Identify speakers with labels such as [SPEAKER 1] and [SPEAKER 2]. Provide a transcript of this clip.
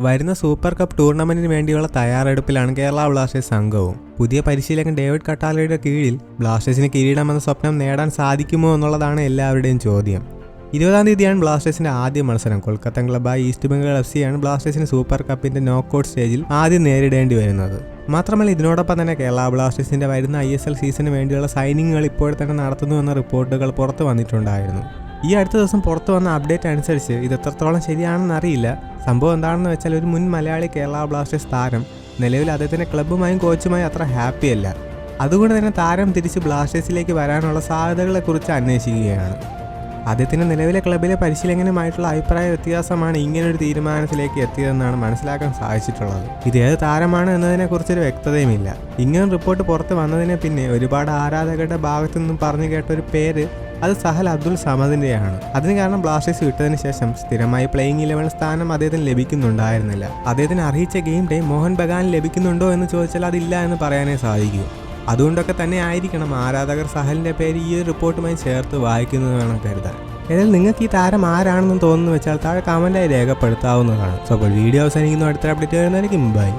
[SPEAKER 1] വരുന്ന super cup ടൂർണമെന്റിന് വേണ്ടിയുള്ള തയ്യാറെടുപ്പിലാണ് കേരള ബ്ലാസ്റ്റേഴ്സ് സംഘവും. പുതിയ പരിശീലകൻ ഡേവിഡ് കട്ടാലയുടെ കീഴിൽ ബ്ലാസ്റ്റേഴ്സിന് കിരീടമെന്ന സ്വപ്നം നേടാൻ സാധിക്കുമോ എന്നുള്ളതാണ് എല്ലാവരുടെയും ചോദ്യം. ഇരുപതാം തീയതിയാണ് ബ്ലാസ്റ്റേഴ്സിന്റെ ആദ്യ മത്സരം. കൊൽക്കത്ത ക്ലബായ ഈസ്റ്റ് ബംഗാൾ എഫ് സിയാണ് ബ്ലാസ്റ്റേഴ്സിന് സൂപ്പർ കപ്പിന്റെ നോക്കൌട്ട് സ്റ്റേജിൽ ആദ്യം നേരിടേണ്ടി വരുന്നത്. മാത്രമല്ല ഇതിനോടൊപ്പം തന്നെ കേരള ബ്ലാസ്റ്റേഴ്സിന്റെ വരുന്ന ഐ എസ് എൽ സീസണിന് വേണ്ടിയുള്ള സൈനിങ്ങുകൾ ഇപ്പോൾ തന്നെ നടത്തുന്നുവെന്ന റിപ്പോർട്ടുകൾ പുറത്തു വന്നിട്ടുണ്ടായിരുന്നു. ഈ അടുത്ത ദിവസം പുറത്തു വന്ന അപ്ഡേറ്റ് അനുസരിച്ച് ഇത് എത്രത്തോളം ശരിയാണെന്ന് അറിയില്ല. സംഭവം എന്താണെന്ന് വെച്ചാൽ ഒരു മുൻ മലയാളി കേരള ബ്ലാസ്റ്റേഴ്സ് താരം. നിലവിൽ അദ്ദേഹത്തിന്റെ ക്ലബ്ബുമായും കോച്ചുമായും അത്ര ഹാപ്പിയല്ല അതുകൊണ്ട് തന്നെ താരം തിരിച്ച് ബ്ലാസ്റ്റേഴ്സിലേക്ക് വരാനുള്ള സാധ്യതകളെക്കുറിച്ച് അന്വേഷിക്കുകയാണ്. അദ്ദേഹത്തിന്റെ നിലവിലെ ക്ലബിലെ പരിശീലകനുമായിട്ടുള്ള അഭിപ്രായ വ്യത്യാസമാണ് ഇങ്ങനൊരു തീരുമാനത്തിലേക്ക് എത്തിയതെന്നാണ് മനസ്സിലാക്കാൻ സാധിച്ചിട്ടുള്ളത്. ഇത് ഏത് താരമാണ് എന്നതിനെക്കുറിച്ചൊരു വ്യക്തതയുമില്ല. ഇങ്ങനെ റിപ്പോർട്ട് പുറത്ത് വന്നതിനെ പിന്നെ ഒരുപാട് ആരാധകരുടെ ഭാഗത്തു നിന്നും പറഞ്ഞു കേട്ട ഒരു പേര് അത് സഹൽ അബ്ദുൾ സമദിന്റെയാണ്. അതിന് കാരണം ബ്ലാസ്റ്റേഴ്സ് വിട്ടതിന് ശേഷം സ്ഥിരമായി പ്ലേയിങ് ഇലവൻ സ്ഥാനം അദ്ദേഹത്തിന് ലഭിക്കുന്നുണ്ടായിരുന്നില്ല. അദ്ദേഹത്തിന് അറിയിച്ച ഗെയിം ഡേ മോഹൻ ബഗാൻ ലഭിക്കുന്നുണ്ടോ എന്ന് ചോദിച്ചാൽ അതില്ല എന്ന് പറയാനേ സാധിക്കൂ. അതുകൊണ്ടൊക്കെ തന്നെ ആയിരിക്കണം ആരാധകർ സഹലിന്റെ പേര് ഈ ഒരു റിപ്പോർട്ടുമായി ചേർത്ത് വായിക്കുന്നത് വേണം കരുതാൻ. ഏതായാലും നിങ്ങൾക്ക് ഈ താരം ആരാണെന്ന് തോന്നുന്നു വെച്ചാൽ താഴെ കമന്റായി രേഖപ്പെടുത്താവുന്നതാണ്. സോ അപ്പോൾ വീഡിയോ അവസാനിക്കുന്നു. അടുത്ത അപ്ഡേറ്റ് വരുന്നതായിരിക്കും. ബൈ